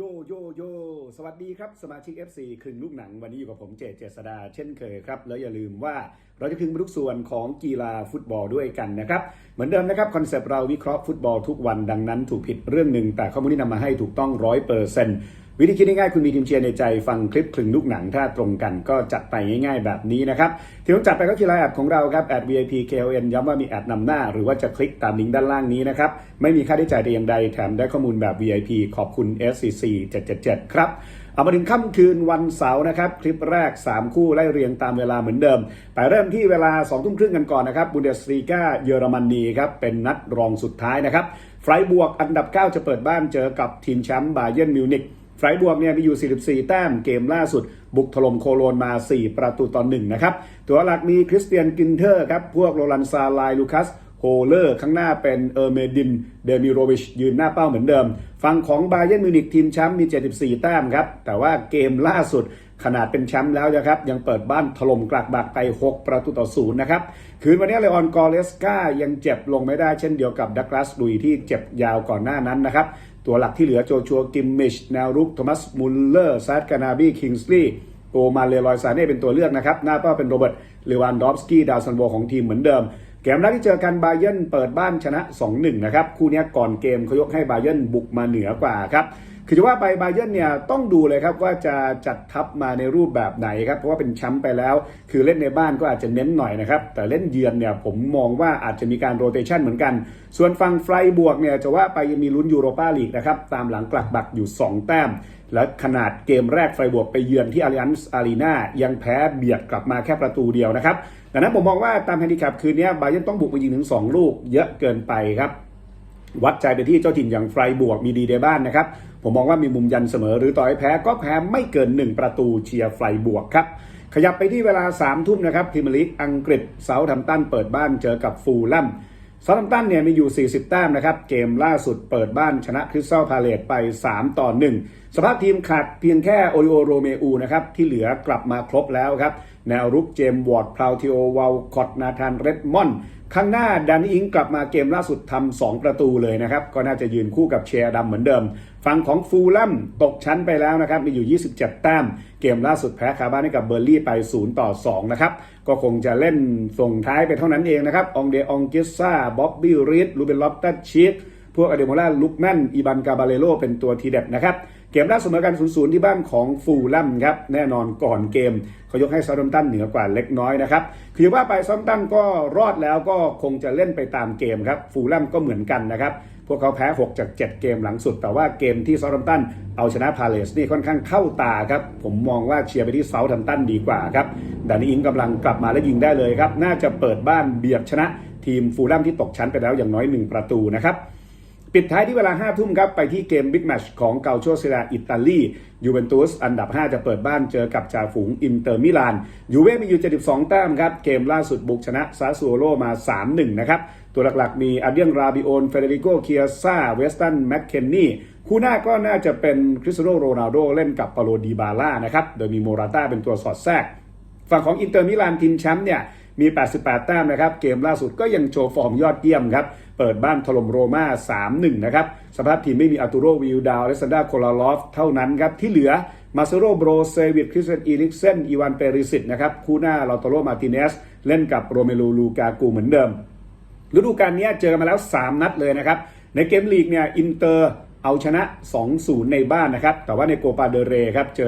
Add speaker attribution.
Speaker 1: โยโยโยสวัสดีครับ สมาชิก FC ครึ่งลูกหนังวันนี้อยู่กับผมเจเจษดาเช่นเคยครับ แล้วอย่าลืมว่า เราจะครึ่งทุกส่วนของกีฬาฟุตบอลด้วยกันนะครับ เหมือนเดิมนะครับคอนเซปต์เราวิเคราะห์ฟุตบอลทุกวันดังนั้นถูกผิดเรื่องหนึ่งแต่ข้อมูลที่นำมาให้ถูกต้องร้อยเปอร์เซ็นต์วิธีคิดง่ายๆคุณมีทีมเชียร์ในใจฟังคลิปคลึงลูกหนังถ้าตรงกันก็จัดไปง่ายๆแบบนี้นะครับที่ต้องจัดไปก็คือไลน์แอดของเราครับแอด VIP KLN ย้ำว่ามีแอดนำหน้า หรือว่าจะคลิกตามลิงก์ด้านล่างนี้นะครับไม่มีค่าใช้จ่ายแต่อย่างใดแถมได้ข้อมูลแบบ VIP ขอบคุณ SCC 777 ครับ เอามาถึงค่ำคืนวันเสาร์นะครับคลิปแรก 3 คู่ไล่เรียงตามเวลาเหมือนเดิม ไปเริ่มที่เวลา2ทุ่มครึ่งกันก่อนนะครับบุนเดสลีกาเยอรมนีครับเป็นนัดรองสุดท้ายนะครับไฟรบวกอันดับ 9 จะเปิดบ้านเจอกับทีมแชมป์บาเย r n นมิวนิกไฟรบวกเนี่ยมีอยู่ 44 แต้มเกมล่าสุด บุกถล่มโคโลนมา 4 ประตูต่อ1นะครับตัวหลักมีคริสเตียนกินเทอร์ครับพวกโรลันซาไลลูคัส โฮเลอร์ข้างหน้าเป็นเออร์เมดิน เดมิโรวิช ยืนหน้าเป้าเหมือนเดิม ฝั่งของบาเยนมิวนิกทีมแชมป์มี 74 แต้มครับ แต่ว่าเกมล่าสุดขนาดเป็นแชมป์แล้วนะครับ ยังเปิดบ้านถล่มกลักบักไป 6 ประตูต่อศูนย์นะครับ คืนวันนี้เลออนกอเลสกายังเจ็บลงไม่ได้เช่นเดียวกับดักลาสลุยที่เจ็บยาวก่อนหน้านั้นนะครับ ตัวหลักที่เหลือโจชัวกิมมิชแนวรุกโทมัสมุลเลอร์ซาดกานาบีคิงส์ลีย์โอมาเลลอยซาเน่เป็นตัวเลือกนะครับ หน้าเป้าเป็นโรเบิร์ตเลวานดอฟสกี้ดาวซันโวของทีมเหมือนเดิม กมแรกที่เจอกันบาเยนเปิดบ้านชนะ 2-1 นะครับ คู่นี้ก่อนเกมเขายกให้บาเยนบุกมาเหนือกว่าครับ คือจะว่าไปบาเย r n เนี่ยต้องดูเลยครับว่าจะจัดทัพมาในรูปแบบไหนครับเพราะว่าเป็นแชมป์ไปแล้ว คือเล่นในบ้านก็อาจจะเน้นหน่อยนะครับแต่เล่นเยือนเนี่ยผมมองว่าอาจจะมีการโรเตชันเหมือนกัน ส่วนฝั่งไฟบวกเนี่ยจะว่าไปยังมีลุ้นยูโรปาลีกนะครับตามหลังกลักบักอยู่ 2 แต้ม และขนาดเกมแรกไฟบวกไปเยือนที่อาริอันส์อารีนายังแพ้เบียดกลับมาแค่ประตูเดียวนะครับดังนั้นผมมองว่าตามแฮนดิแคปคืนนี้บาเย r n ต้องบุกมายิงถึง 2 ลูกเยอะเกินไปครับ วัดใจไปที่เจ้าถิ่นอย่างไฟบวกมีดีในบ้านนะครับ ผมมองว่ามีมุมยันเสมอหรือต่อยแพ้ก็แพ้ไม่เกิน 1 ประตูเชียร์ไฟบวกครับ ขยับไปที่เวลา3ามทุ่มนะครับพรีเมียร์ลีกอังกฤษเซาท์แฮมตันเปิดบ้านเจอกับฟูลแลมเซาท์แฮมตันเนี่ยมีอยู่ 40 แต้มนะครับ เกมล่าสุดเปิดบ้านชนะคริสตัลพาเลตไป 3 ต่อ 1สภาพทีมขาดเพียงแค่โอริโอโรเมอูนะครับที่เหลือกลับมาครบแล้วครับ แนวรุกเจมวอร์ดพราวทิโอวาลคอตนาธานเรดมอนด์ข้างหน้าดันอิงกลับมาเกมล่าสุดทำ2ประตูเลยนะครับ ก็น่าจะยืนคู่กับเชียร์ดำเหมือนเดิม ฝั่งของฟูลแลมตกชั้นไปแล้วนะครับ มีอยู่ 27 แต้ม เกมล่าสุดแพ้คาบ้านให้กับเบอร์ลี่ไป 0 ต่อ 2 นะครับ ก็คงจะเล่นส่งท้ายไปเท่านั้นเองนะครับ องเดองกิสซาบ๊อบบี้รีดลูเบนล็อบตัดชีพวกอเดโมล่าลุกแมนอีบันกาบาเลโลเป็นตัวทีเด็ดนะครับ เกมล่าสุดเสมอกัน0-0ที่บ้านของฟูลแลมครับแน่นอนก่อนเกมเขายกให้ซาดัมตันเหนือกว่าเล็กน้อยนะครับคือว่าไปซาดัมตันก็รอดแล้วก็คงจะเล่นไปตามเกมครับฟูลแลมก็เหมือนกันนะครับพวกเขาแพ้ 6 จาก 7 เกมหลังสุด แต่ว่าเกมที่เซาท์แฮมป์ตันเอาชนะพาเลสนี่ค่อนข้างเข้าตาครับ ผมมองว่าเชียร์ไปที่เซาท์แฮมป์ตันดีกว่าครับดานิอิงกำลังกลับมาและยิงได้เลยครับ น่าจะเปิดบ้านเบียดชนะทีมฟูลแลมที่ตกชั้นไปแล้วอย่างน้อย 1 ประตูนะครับ ปิดท้ายที่เวลา 5 ทุ่มครับไปที่เกมบิ๊กแมชของเกาโชเซราอิตาลียูเวนตุสอันดับ 5 จะเปิดบ้านเจอกับจ่าฝูงอินเตอร์มิลานยูเว่มีอยู่ 72 แต้มครับ เกมล่าสุดบุกชนะซาซูโอโรมา 3-1 นะครับ ตัวหลักๆ มีอาเดียนราบิโอนเฟเดริโกเคียซ่าเวสตันแมคเคนนี่คู่หน้าก็น่าจะเป็นคริสโตโรนัลโดเล่นกับปาโลดีบาล่านะครับโดยมีโมราต้าเป็นตัวสอดแทรก ฝั่งของอินเตอร์มิลานทีมแชมป์เนี่ย มี 88 แต้มนะครับ เกมล่าสุดก็ยังโชว์ฟอร์มยอดเยี่ยมครับ เปิดบ้านถล่มโรม่า 3-1 นะครับ สภาพทีมไม่มีอาตูโรวิลดาวเลซันดาโคลาลอฟเท่านั้นครับ ที่เหลือมาเซโรโบรเซวิตคริสเตนอีลิกเซนอีวานเปริสิตนะครับ คู่หน้าลอตโรมาติเนส เล่นกับโรเมโลลูกากูเหมือนเดิม ฤดูกาลนี้เจอกันมาแล้ว 3 นัดเลยนะครับ ในเกมลีกเนี่ยอินเตอร์เอาชนะ 2-0 ในบ้านนะครับ แต่ว่าในโกปาเดเรครับเจอ